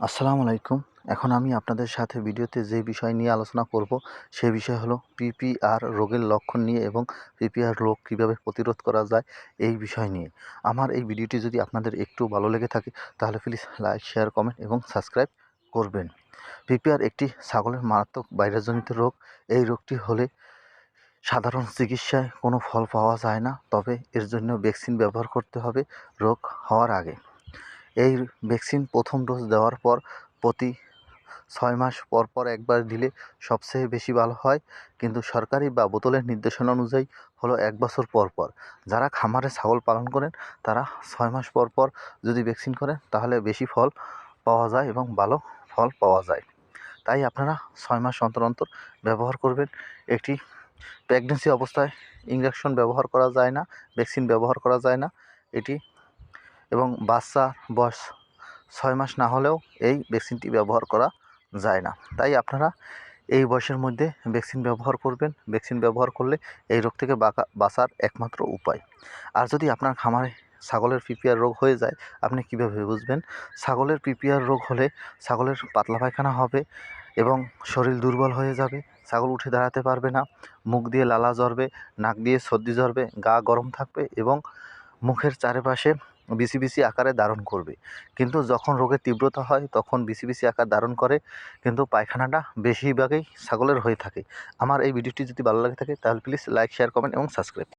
আসসালামু আলাইকুম। এখন আমি আপনাদের সাথে ভিডিওতে যে বিষয় নিয়ে আলোচনা করব সেই বিষয় হলো পিপিআর রোগের লক্ষণ নিয়ে এবং পিপিআর রোগ কীভাবে প্রতিরোধ করা যায় এই বিষয় নিয়ে। আমার এই ভিডিওটি যদি আপনাদের একটু ভালো লেগে থাকে, তাহলে প্লিজ লাইক শেয়ার কমেন্ট এবং সাবস্ক্রাইব করবেন। পিপিআর একটি ছাগলের মারাত্মক ভাইরাসজনিত রোগ। এই রোগটি হলে সাধারণ চিকিৎসায় কোনো ফল পাওয়া যায় না, তবে এর জন্য ভ্যাকসিন ব্যবহার করতে হবে রোগ হওয়ার আগে। এই ভ্যাকসিন প্রথম ডোজ দেওয়ার পর প্রতি ছয় মাস পর পর একবার দিলে সবচেয়ে বেশি ভালো হয়। কিন্তু সরকারি বা বোতলের নির্দেশনা অনুযায়ী হলো এক বছর পর পর। যারা খামারে ছাগল পালন করেন, তারা ছয় মাস পর পর যদি ভ্যাকসিন করেন, তাহলে বেশি ফল পাওয়া যায় এবং ভালো ফল পাওয়া যায়। তাই আপনারা ছয় মাস অন্তর অন্তর ব্যবহার করবেন। একটি প্রেগনেন্সি অবস্থায় ইঞ্জেকশন ব্যবহার করা যায় না, ভ্যাকসিন ব্যবহার করা যায় না। এটি এবং বাচ্চা বয়স ছয় মাস না হলেও এই ভ্যাকসিনটি ব্যবহার করা যায় না। তাই আপনারা এই বয়সের মধ্যে ভ্যাকসিন ব্যবহার করবেন। ভ্যাকসিন ব্যবহার করলে এই রোগ থেকে বাঁচার একমাত্র উপায়। আর যদি আপনার খামারে ছাগলের পিপিআর রোগ হয়ে যায়, আপনি কীভাবে বুঝবেন? ছাগলের পিপিআর রোগ হলে ছাগলের পাতলা পায়খানা হবে এবং শরীর দুর্বল হয়ে যাবে। ছাগল উঠে দাঁড়াতে পারবে না। মুখ দিয়ে লালা জ্বরবে নাক দিয়ে সর্দি জ্বরবে গা গরম থাকবে এবং মুখের চারিপাশে বিসি বিসি আকারে ধারণ করবে। কিন্তু যখন রোগের তীব্রতা হয়, তখন বিসি বিসি আকার ধারণ করে, কিন্তু পায়খানাটা বেশিরভাগই ছাগলের হয়ে থাকে। আমার এই ভিডিওটি যদি ভালো লাগে থাকে, তাহলে প্লিজ লাইক শেয়ার কমেন্ট এবং সাবস্ক্রাইব